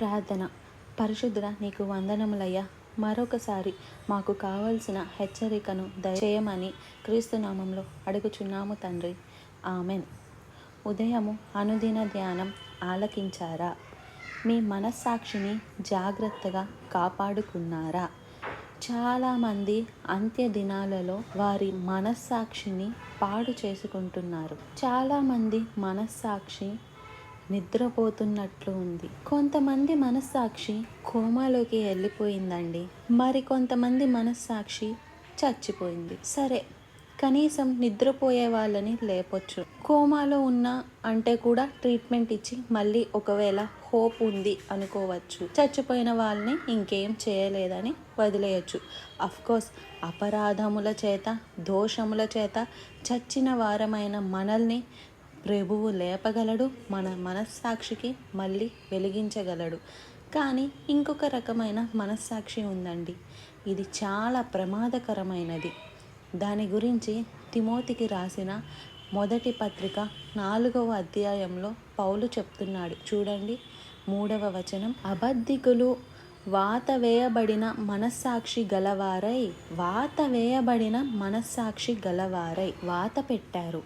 ప్రార్థన. పరిశుద్ధుడ నీకు వందనములయ్యా. మరొకసారి మాకు కావలసిన హెచ్చరికను దయచేయమని క్రీస్తునామంలో అడుగుచున్నాము తండ్రి. ఆమెన్. ఉదయము అనుదిన ధ్యానం ఆలకించారా? మీ మనస్సాక్షిని జాగ్రత్తగా కాపాడుకున్నారా? చాలామంది అంత్య దినాలలో వారి మనస్సాక్షిని పాడు చేసుకుంటున్నారు. చాలామంది మనస్సాక్షి నిద్రపోతున్నట్లు ఉంది. కొంతమంది మనస్సాక్షి కోమాలోకి వెళ్ళిపోయిందండి. మరి కొంతమంది మనస్సాక్షి చచ్చిపోయింది. సరే కనీసం నిద్రపోయే వాళ్ళని లేపొచ్చు. కోమాలో ఉన్న అంటే కూడా ట్రీట్మెంట్ ఇచ్చి మళ్ళీ ఒకవేళ హోప్ ఉంది అనుకోవచ్చు. చచ్చిపోయిన వాళ్ళని ఇంకేం చేయలేదని వదిలేయచ్చు. కోర్స్ అపరాధముల చేత దోషముల చేత చచ్చిన వారమైన మనల్ని ప్రభువు లేపగలడు మన మనస్సాక్షికి మళ్ళీ వెలిగించగలడు. కానీ ఇంకొక రకమైన మనస్సాక్షి ఉందండి. ఇది చాలా ప్రమాదకరమైనది. దాని గురించి తిమోతికి రాసిన మొదటి పత్రిక నాలుగవ అధ్యాయంలో పౌలు చెప్తున్నాడు. చూడండి మూడవ వచనం. అబద్ధికులు వాత వేయబడిన మనస్సాక్షి గలవారై వాత వేయబడిన మనస్సాక్షి గలవారై వాత పెట్టారు.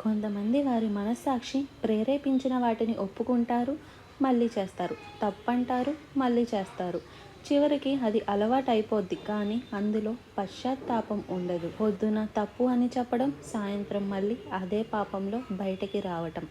కొంతమంది వారి మనస్సాక్షి ప్రేరేపించిన వాటిని ఒప్పుకుంటారు మళ్ళీ చేస్తారు. తప్పంటారు మళ్ళీ చేస్తారు. చివరికి అది అలవాటు అయిపోద్ది కానీ అందులో పశ్చాత్తాపం ఉండదు. పొద్దున తప్పు అని చెప్పడం సాయంత్రం మళ్ళీ అదే పాపంలో బయటకి రావటం.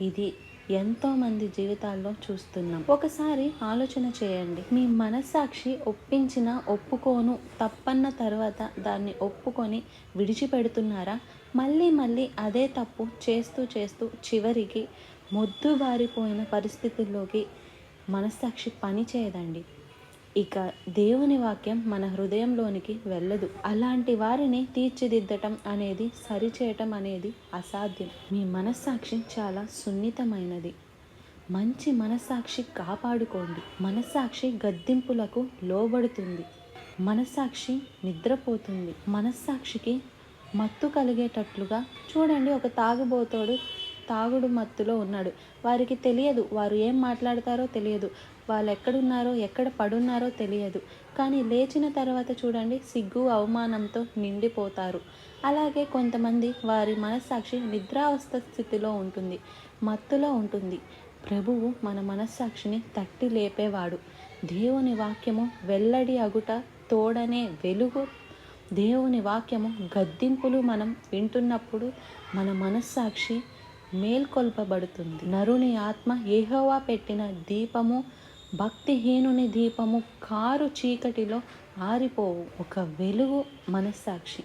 ఇది ఎంతోమంది జీవితాల్లో చూస్తున్నాం. ఒకసారి ఆలోచన చేయండి. మీ మనస్సాక్షి ఒప్పించిన ఒప్పుకోను తప్పన్న తర్వాత దాన్ని ఒప్పుకొని విడిచిపెడుతున్నారా? మళ్ళీ మళ్ళీ అదే తప్పు చేస్తూ చేస్తూ చివరికి మొద్దుబారిపోయిన పరిస్థితుల్లోకి మనస్సాక్షి పని చేయదండి. ఇక దేవుని వాక్యం మన హృదయంలోనికి వెళ్ళదు. అలాంటి వారిని తీర్చిదిద్దటం అనేది సరిచేయటం అనేది అసాధ్యం. మీ మనస్సాక్షి చాలా సున్నితమైనది. మంచి మనస్సాక్షి కాపాడుకోండి. మనస్సాక్షి గద్దింపులకు లోబడుతుంది. మనస్సాక్షి నిద్రపోతుంది. మనస్సాక్షికి మత్తు కలిగేటట్లుగా చూడండి ఒక తాగుబోతోడు తాగుడు మత్తులో ఉన్నాడు. వారికి తెలియదు వారు ఏం మాట్లాడతారో తెలియదు. వాళ్ళు ఎక్కడున్నారో ఎక్కడ పడున్నారో తెలియదు. కానీ లేచిన తర్వాత చూడండి సిగ్గు అవమానంతో నిండిపోతారు. అలాగే కొంతమంది వారి మనస్సాక్షి నిద్రావస్థ స్థితిలో ఉంటుంది మత్తులో ఉంటుంది. ప్రభువు మన మనస్సాక్షిని తట్టి లేపేవాడు. దేవుని వాక్యము వెల్లడి అగుట తోడనే వెలుగు దేవుని వాక్యము గద్దింపులు మనం వింటున్నప్పుడు మన మనస్సాక్షి మేల్కొల్పబడుతుంది. నరుని ఆత్మ ఏహోవా పెట్టిన దీపము భక్తిహీనుని దీపము కారు చీకటిలో ఆరిపోవు. ఒక వెలుగు మనస్సాక్షి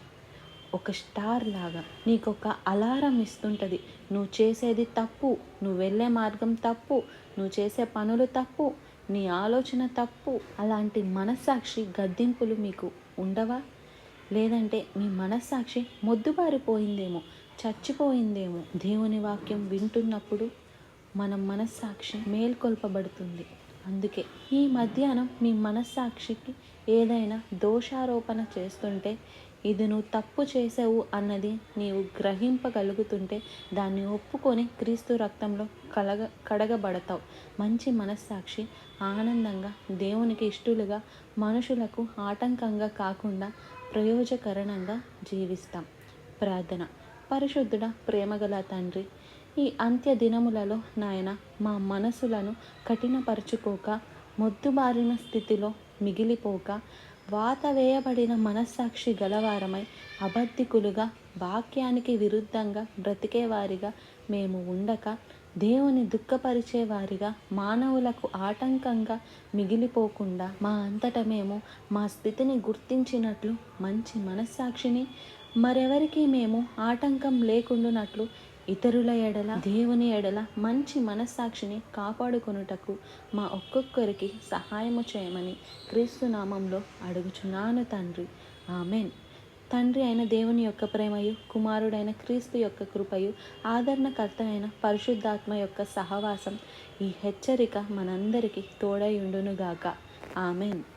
ఒక స్టార్ లాగా నీకు ఒక అలారం ఇస్తుంటుంది. నువ్వు చేసేది తప్పు నువ్వు వెళ్ళే మార్గం తప్పు నువ్వు చేసే పనులు తప్పు నీ ఆలోచన తప్పు అలాంటి మనస్సాక్షి గద్దింపులు మీకు ఉండవా? లేదంటే మీ మనస్సాక్షి మొద్దుబారిపోయిందేమో చచ్చిపోయిందేమో దేవుని వాక్యం వింటున్నప్పుడు మన మనస్సాక్షి మేల్కొల్పబడుతుంది. అందుకే ఈ మధ్యాహ్నం మీ మనస్సాక్షికి ఏదైనా దోషారోపణ చేస్తుంటే ఇది నువ్వు తప్పు చేసావు అన్నది నీవు గ్రహింపగలుగుతుంటే దాన్ని ఒప్పుకొని క్రీస్తు రక్తంలో కలగ కడగబడతావు. మంచి మనస్సాక్షి ఆనందంగా దేవునికి ఇష్టలుగా మనుషులకు ఆటంకంగా కాకుండా ప్రయోజకరణంగా జీవిస్తాం. ప్రార్థన. పరిశుద్ధుడ ప్రేమగల తండ్రి ఈ అంత్య దినములలో నాయన మా మనసులను కఠినపరుచుకోక మొద్దుబారిన స్థితిలో మిగిలిపోక వాత వేయబడిన మనస్సాక్షి గలవారమై అబద్ధికులుగా వాక్యానికి విరుద్ధంగా బ్రతికేవారిగా మేము ఉండక దేవుని దుఃఖపరిచేవారిగా మానవులకు ఆటంకంగా మిగిలిపోకుండా మా అంతట మేము మా స్థితిని గుర్తించినట్లు మంచి మనస్సాక్షిని మరెవరికి మేము ఆటంకం లేకుండానట్లు ఇతరుల ఎడల దేవుని ఎడల మంచి మనస్సాక్షిని కాపాడుకొనుటకు మా ఒక్కొక్కరికి సహాయము చేయమని క్రీస్తు నామంలో అడుగుచున్నాను తండ్రి. ఆమెన్. తండ్రి అయిన దేవుని యొక్క ప్రేమయు కుమారుడైన క్రీస్తు యొక్క కృపయు ఆదరణకర్త అయిన పరిశుద్ధాత్మ యొక్క సహవాసం ఈ హెచ్చరిక మనందరికీ తోడై ఉండునుగాక. ఆమెన్.